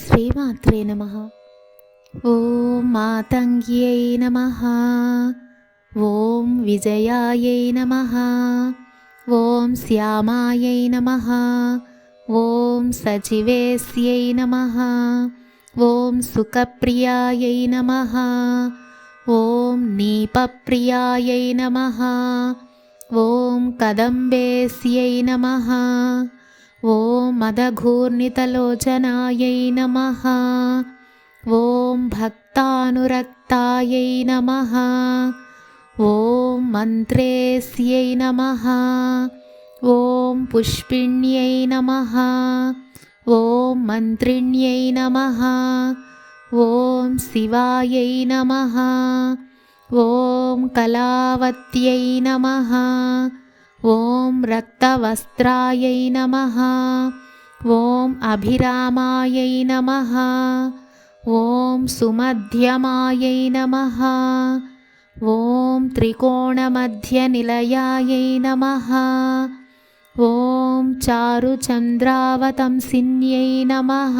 శ్రీమాత్రే నమ. ఓం మాతంగ్యై నమ. ఓం విజయాయై నమ. ఓం శ్యామాయై నమ. ఓం సచివేస్యై నమ. ఓం సుఖప్రియాయై నమ. ఓం నీపప్రియాయై నమ. ఓం కదంబేస్యై నమ. ॐ मदघूर्णितलोचनायै नमः। ॐ भक्तानुरक्तायै नमः। ॐ मन्त्रेस्यै नमः। ॐ पुष्पिण्यै नमः। ॐ मन्त्रिण्यै नमः। ॐ शिवायै नमः। ॐ कलावत्यै नमः। ॐ रक्तवस्त्रायै नमः। ॐ अभिरामायै नमः। ॐ सुमध्यमायै नमः। ॐ त्रिकोणमध्यनिलयायै नमः। ॐ चारुचन्द्रावतंसिन्यै नमः।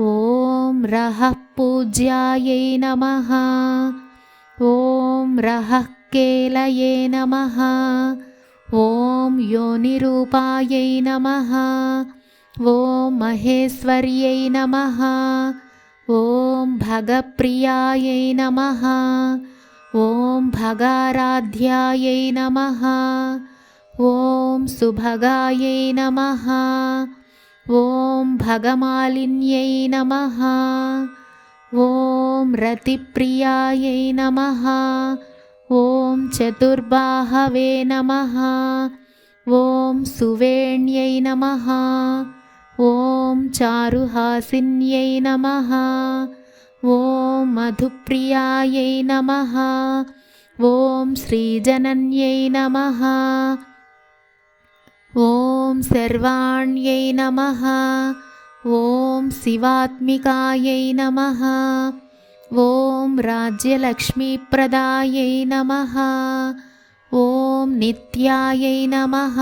ॐ रहः पूज्यायै नमः। ॐ रहः केलये नमः। ॐ योनिरूपायै नमः। ॐ महेश्वर्यै नमः। ॐ भगप्रियायै नमः। ॐ भगाराध्यायै नमः। ॐ सुभगायै नमः। ॐ भगमालिन्यै नमः। ॐ रतिप्रियायै नमः ॐ चतुर्बाहवे नमः। ॐ सुवेण्यै नमः। ॐ चारुहासिन्यै नमः। ॐ मधुप्रियायै नमः। ॐ श्रीजनन्यै नमः। ॐ सर्वाण्यै नमः। ॐ शिवात्मिकायै नमः ॐ राज्यलक्ष्मीप्रदायै नमः। ॐ नित्यायै नमः।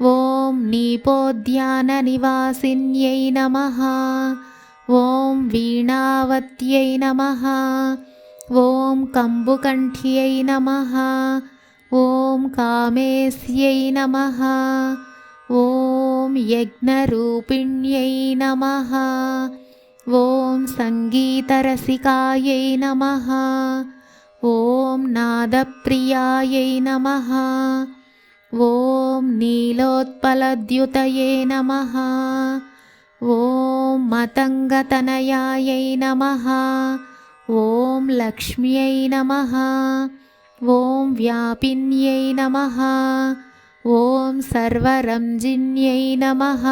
ॐ नीपोद्याननिवासिन्यै नमः। ॐ वीणावत्यै नमः। ॐ कम्बुकण्ठ्यै नमः। ॐ कामेस्यै नमः। ॐ यज्ञरूपिण्यै नमः ॐ सङ्गीतरसिकायै नमः। ॐ नादप्रियायै नमः। ॐ नीलोत्पलद्युतये नमः। ॐ मतङ्गतनयायै नमः। ॐ लक्ष्म्यै नमः। ॐ व्यापिन्यै नमः। ॐ सर्वरञ्जिन्यै नमः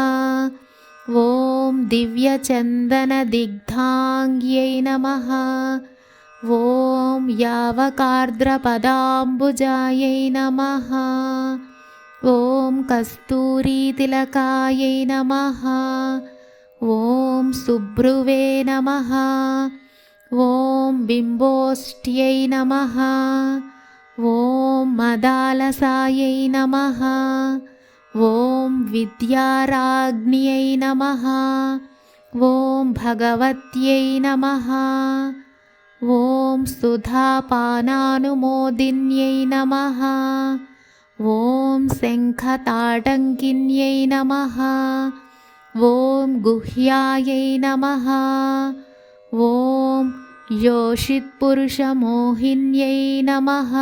ॐ दिव्यचन्दनदिग्धाङ्ग्यै नमः। ॐ यावकार्द्रपदाम्बुजायै नमः। ॐ कस्तूरीतिलकायै नमः। ॐ सुभ्रुवे नमः। ॐ बिम्बोष्ट्यै नमः। ॐ मदालसायै नमः ॐ विद्याराज्ञ्यै नमः। ॐ भगवत्यै नमः। ॐ सुधापानानुमोदिन्यै नमः। ॐ शङ्खताटङ्किन्यै नमः। ॐ गुह्यायै नमः। ॐ योषित्पुरुषमोहिन्यै नमः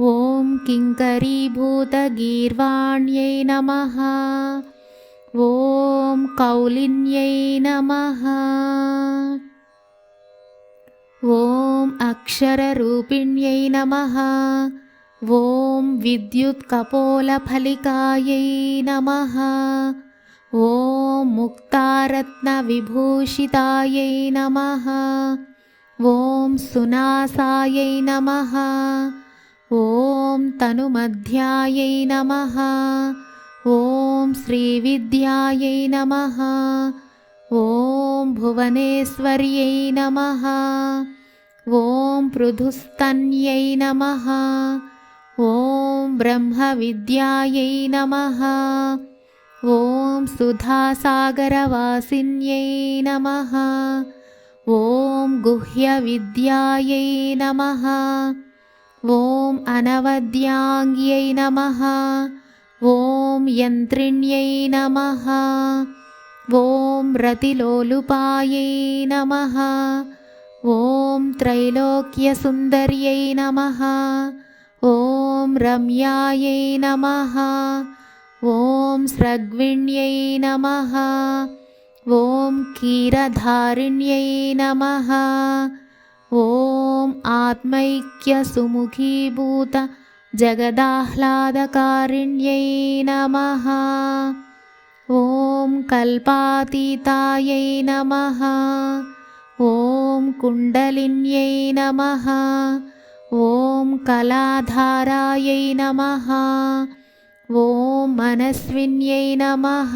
ॐ किङ्करीभूतगीर्वाण्यै नमः। ॐ कौलिन्यै नमः। ॐ अक्षररूपिण्यै नमः। ॐ विद्युत्कपोलफलिकायै नमः। ॐ मुक्तारत्नविभूषितायै नमः। ॐ सुनासायै नमः ॐ तनुमध्यायै नमः। ॐ श्रीविद्यायै नमः। ॐ भुवनेश्वर्यै नमः। ॐ पृथुस्तन्यै नमः। ॐ ब्रह्मविद्यायै नमः। ॐ सुधासागरवासिन्यै नमः। ॐ गुह्यविद्यायै नमः ॐ अनवद्याङ्ग्यै नमः। ॐ यन्त्रिण्यै नमः। ॐ रतिलोलुपायै नमः। ॐ त्रैलोक्यसुन्दर्यै नमः। ॐ रम्यायै नमः। ॐ स्रग्विण्यै नमः। ॐ क्षीरधारिण्यै नमः ॐ आत्मैक्यसुमुखीभूत जगदाह्लादकारिण्यै नमः। ॐ कल्पातीतायै नमः। ॐ कुण्डलिन्यै नमः। ॐ कलाधारायै नमः। ॐ मनस्विन्यै नमः।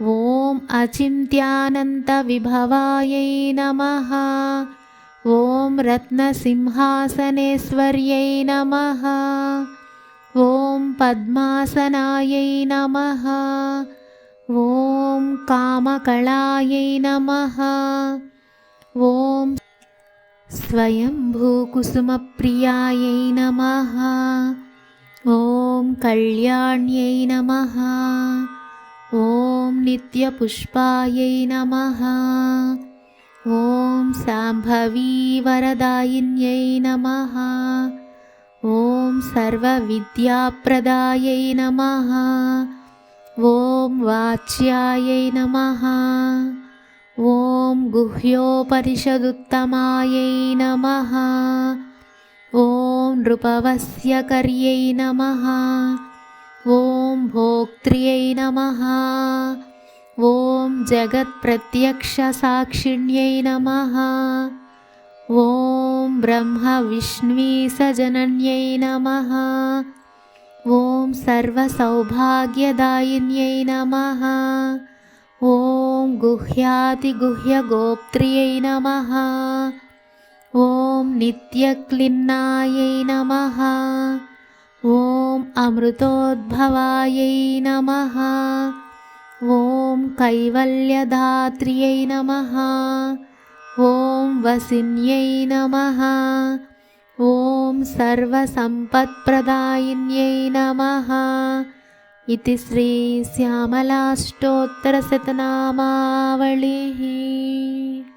ॐ अचिन्त्यानन्तविभवायै नमः ॐ रत्नसिंहासनेश्वर्यै नमः। ॐ पद्मासनायै नमः। ॐ कामकलायै नमः। ॐ स्वयम्भूकुसुमप्रियायै नमः। ॐ कल्याण्यै नमः। ॐ नित्यपुष्पायै नमः ॐ साम्भवीवरदायिन्यै नमः। ॐ सर्वविद्याप्रदायै नमः। ॐ वाच्यायै नमः। ॐ गुह्योपनिषदुत्तमायै नमः। ॐ नृपवस्यकर्यै नमः। ॐ भोक्त्र्यै नमः ॐ जगत्प्रत्यक्षसाक्षिण्यै नमः। ॐ ब्रह्मविष्णुसजनन्यै नमः। ॐ सर्वसौभाग्यदायिन्यै नमः। ॐ गुह्यातिगुह्यगोप्त्र्यै नमः। ॐ नित्यक्लिन्नायै नमः। ॐ अमृतोद्भवायै नमः ॐ कैवल्यधात्र्यै नमः। ॐ वसिन्यै नमः। ॐ सर्वसम्पत्प्रदायिन्यै नमः। इति श्रीश्यामलाष्टोत्तरशतनामावलिः